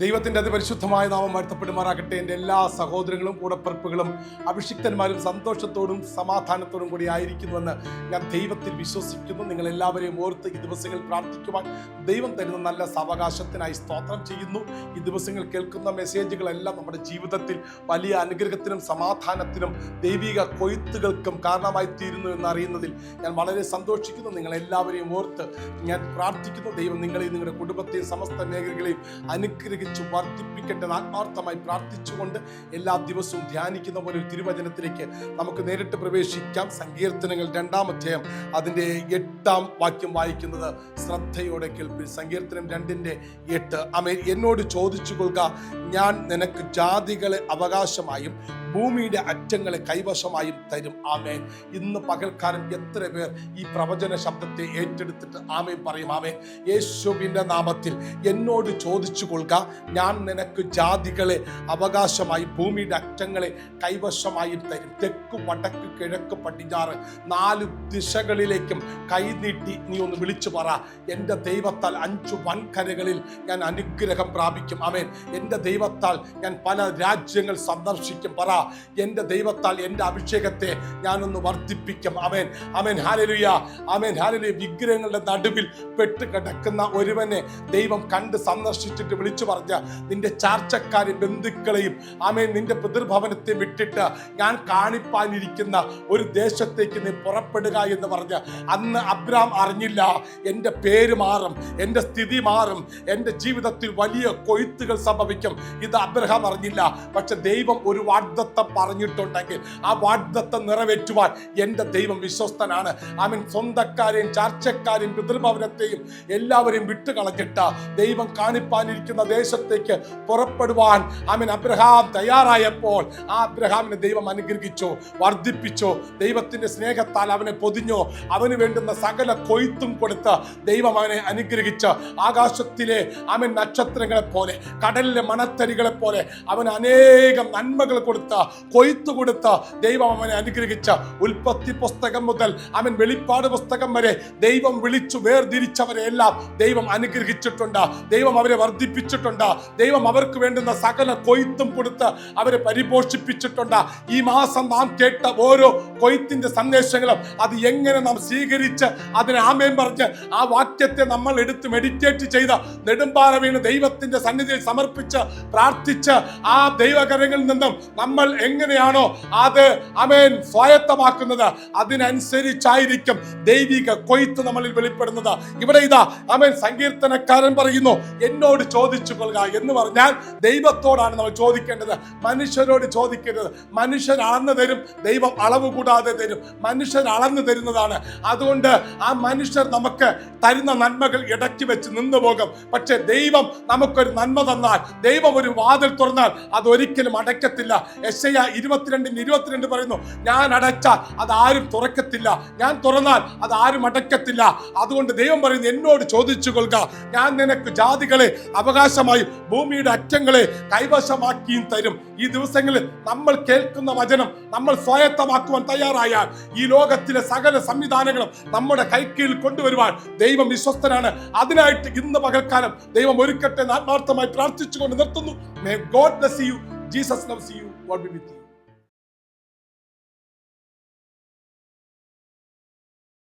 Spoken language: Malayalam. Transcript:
ദൈവത്തിന്റെ അതിപരിശുദ്ധമായ നാമം വാഴ്ത്തപ്പെടുമാറാകട്ടെ. എന്റെ എല്ലാ സഹോദരങ്ങളും കൂടപ്പിറപ്പുകളും അഭിഷിക്തന്മാരും സന്തോഷത്തോടും സമാധാനത്തോടും കൂടി ആയിരിക്കുന്നുവെന്ന് ഞാൻ ദൈവത്തിൽ വിശ്വസിക്കുന്നു. നിങ്ങൾ എല്ലാവരെയും ഓർത്ത് ഈ ദിവസങ്ങൾ പ്രാർത്ഥിക്കുവാൻ ദൈവം തരുന്ന നല്ല സാവകാശത്തിനായി സ്തോത്രം ചെയ്യുന്നു. ഈ ദിവസങ്ങൾ കേൾക്കുന്ന മെസ്സേജുകളെല്ലാം നമ്മുടെ ജീവിതത്തിൽ വലിയ അനുഗ്രഹത്തിനും സമാധാനത്തിനും ദൈവിക കൊയ്ത്തുകൾക്കും കാരണമായി തീരുന്നു എന്നറിയുന്നതിൽ ഞാൻ വളരെ സന്തോഷിക്കുന്നു. നിങ്ങൾ എല്ലാവരെയും ഓർത്ത് ഞാൻ പ്രാർത്ഥിക്കുന്നു. ദൈവം നിങ്ങളെയും നിങ്ങളുടെ കുടുംബത്തെയും സമസ്ത മേഖലകളെയും അനുഗ്രഹിച്ച് വർദ്ധിപ്പിക്കട്ടെ വർദ്ധിപ്പിക്കേണ്ടത് ആത്മാർത്ഥമായി പ്രാർത്ഥിച്ചുകൊണ്ട് എല്ലാ ദിവസവും ധ്യാനിക്കുന്ന പോലെ ഒരു തിരുവചനത്തിലേക്ക് നമുക്ക് നേരിട്ട് പ്രവേശിക്കാം. സങ്കീർത്തനങ്ങൾ രണ്ടാം അധ്യായം അതിന്റെ എട്ടാം വാക്യം വായിക്കുന്നത് ശ്രദ്ധയോടെ കേൾപ്പിൽ സങ്കീർത്തനം രണ്ടിന്റെ എട്ട്. അമേ എന്നോട് ചോദിച്ചു കൊള്ളുക ഞാൻ നിനക്ക് ജാതികളെ അവകാശമായും ഭൂമിയുടെ അറ്റങ്ങളെ കൈവശമായും തരും. ആമേൻ. ഇന്ന് പകൽക്കാലം എത്ര പേർ ഈ പ്രവചന ശബ്ദത്തെ ഏറ്റെടുത്തിട്ട് ആമേൻ പറയും. ആമേൻ. യേശുവിന്റെ നാമത്തിൽ എന്നോട് ചോദിച്ചു കൊള്ളുക ഞാൻ നിനക്ക് ജാതികളെ അവകാശമായി ഭൂമിയുടെ അറ്റങ്ങളെ കൈവശമായി തരും തെക്ക് വടക്ക് കിഴക്ക് പടിഞ്ഞാറ് നാല് ദിശകളിലേക്കും കൈനീട്ടി നീ ഒന്ന് വിളിച്ചു പറ. എന്റെ ദൈവത്താൽ അഞ്ചു വൻകരകളിൽ ഞാൻ അനുഗ്രഹം പ്രാപിക്കും. ആമേൻ. എന്റെ ദൈവത്താൽ ഞാൻ പല രാജ്യങ്ങൾ സന്ദർശിക്കും. പറ. എന്റെ ദൈവത്താൽ എന്റെ അഭിഷേകത്തെ ഞാനൊന്ന് വർദ്ധിപ്പിക്കും. അവൻ അമേൻ ഹാലലുയ അമേൻ ഹാലലുയ വിഗ്രഹങ്ങളുടെ നടുവിൽ പെട്ട് കിടക്കുന്ന ഒരുവനെ ദൈവം കണ്ട് സന്ദർശിച്ചിട്ട് വിളിച്ചു പറഞ്ഞ. നിന്റെ ചാർച്ചക്കാരെയും ബന്ധുക്കളെയും ആമേ നിന്റെ പിതൃഭവനത്തെ വിട്ടിട്ട് ഞാൻ കാണിപ്പാനിരിക്കുന്ന ഒരു ദേശത്തേക്ക് നീ പുറപ്പെടുക എന്ന് പറഞ്ഞ് അന്ന് അബ്രാം അറിഞ്ഞില്ല. എന്റെ പേര് മാറും എന്റെ സ്ഥിതി മാറും എന്റെ ജീവിതത്തിൽ വലിയ കൊയ്ത്തുകൾ സംഭവിക്കും. ഇത് അബ്രഹാം അറിഞ്ഞില്ല. പക്ഷെ ദൈവം ഒരു വാഗ്ദത്തം പറഞ്ഞിട്ടുണ്ടെങ്കിൽ ആ വാഗ്ദത്തം നിറവേറ്റുവാൻ എന്റെ ദൈവം വിശ്വസ്തനാണ്. ആമൻ സ്വന്തക്കാരെയും ചാർച്ചക്കാരെയും പിതൃഭവനത്തെയും എല്ലാവരെയും വിട്ടുകളഞ്ഞിട്ട് ദൈവം കാണിപ്പാനിരിക്കുന്ന ദേശത്തേക്ക് പുറപ്പെടുവാൻ ആമീൻ അബ്രഹാം തയ്യാറായപ്പോൾ ആ അബ്രഹാമിനെ ദൈവം അനുഗ്രഹിച്ചു വർദ്ധിപ്പിച്ചു. ദൈവത്തിന്റെ സ്നേഹത്താൽ അവനെ പൊതിഞ്ഞു. അവന് വേണ്ടുന്ന സകല കൊയ്ത്തും കൊടുത്ത് ദൈവം അവനെ അനുഗ്രഹിച്ച്. ആകാശത്തിലെ അവൻ നക്ഷത്രങ്ങളെ പോലെ കടലിലെ മണത്തരികളെ പോലെ അവൻ അനേകം നന്മകൾ കൊടുത്ത് കൊയ്ത്ത് കൊടുത്ത് ദൈവം അവനെ അനുഗ്രഹിച്ച. ഉൽപ്പത്തി പുസ്തകം മുതൽ അവൻ വെളിപ്പാട് പുസ്തകം വരെ ദൈവം വിളിച്ചു വേർതിരിച്ചവരെ എല്ലാം ദൈവം അനുഗ്രഹിച്ചിട്ടുണ്ട്. ദൈവം അവരെ വർദ്ധിപ്പിച്ചിട്ടുണ്ട്. ദൈവം അവർക്ക് വേണ്ടുന്ന സകല കൊയ്ത്തും കൊടുത്ത് അവരെ പരിപോഷിപ്പിച്ചിട്ടുണ്ട്. ഈ മാസം നാം കേട്ട ഓരോ കൊയ്ത്തിന്റെ സന്ദേശങ്ങളും അത് എങ്ങനെ നാം സ്വീകരിച്ച് അതിനെ ആമയം പറഞ്ഞ് ആ വാക്യത്തെ നമ്മൾ എടുത്ത് മെഡിറ്റേറ്റ് ചെയ്ത് നെടുമ്പാറ വീണ് ദൈവത്തിന്റെ സന്നിധിയിൽ സമർപ്പിച്ച് പ്രാർത്ഥിച്ച് ആ ദൈവകരങ്ങളിൽ നിന്നും നമ്മൾ എങ്ങനെയാണോ അത് അമേൻ സ്വായത്തമാക്കുന്നത് അതിനനുസരിച്ചായിരിക്കും ദൈവിക കൊയ്ത്ത് നമ്മളിൽ വെളിപ്പെടുന്നത്. ഇവിടെ ഇതാ അമേൻ സങ്കീർത്തനക്കാരൻ പറയുന്നു എന്നോട് ചോദിച്ചു കൊള്ളുക എന്ന് പറഞ്ഞാൽ ദൈവത്തോടാണ് നമ്മൾ ചോദിക്കേണ്ടത്. മനുഷ്യരോട് ചോദിക്കരുത്. മനുഷ്യൻ അളന്നു തരും ദൈവം അളവ് കൂടാതെ തരും. മനുഷ്യൻ അളന്നു തരുന്നതാണ്. അതുകൊണ്ട് ആ മനുഷ്യർ നമുക്ക് തരുന്ന നന്മകൾ ഇടയ്ക്ക് വെച്ച് നിന്നു പോകും. പക്ഷെ ദൈവം നമുക്കൊരു നന്മ തന്നാൽ ദൈവം ഒരു വാതിൽ തുറന്നാൽ അത് ഒരിക്കലും അടയ്ക്കത്തില്ല. എസ് ഐ ഇരുപത്തിരണ്ടിന് ഇരുപത്തിരണ്ട് പറയുന്നു ഞാൻ അടച്ചാൽ അത് ആരും തുറക്കത്തില്ല. ഞാൻ തുറന്നാൽ അത് ആരും അടയ്ക്കത്തില്ല. അതുകൊണ്ട് ദൈവം പറയുന്നു എന്നോട് ചോദിച്ചു കൊള്ളുക ഞാൻ നിനക്ക് ജാതികളെ അവകാശമായും ഭൂമിയുടെ അറ്റങ്ങളെ കൈവശമാക്കിയും തരും. ഈ ദിവസങ്ങളിൽ നമ്മൾ കേൾക്കുന്ന വചനം നമ്മൾ സ്വായത്തമാക്കുവാൻ തയ്യാറായാൽ ഈ ലോകത്തിലെ സകല സംവിധാനങ്ങളും നമ്മുടെ കൈക്കീഴിൽ കൊണ്ടുവരുവാൻ ദൈവം വിശ്വസ്തനാണ്. അതിനായിട്ട് ഇന്ന് പകൽക്കാലം ദൈവം ഒരുക്കട്ടെ ആത്മാർത്ഥമായി പ്രാർത്ഥിച്ചുകൊണ്ട് നിർത്തുന്നു. May God bless you Jesus loves you God be with you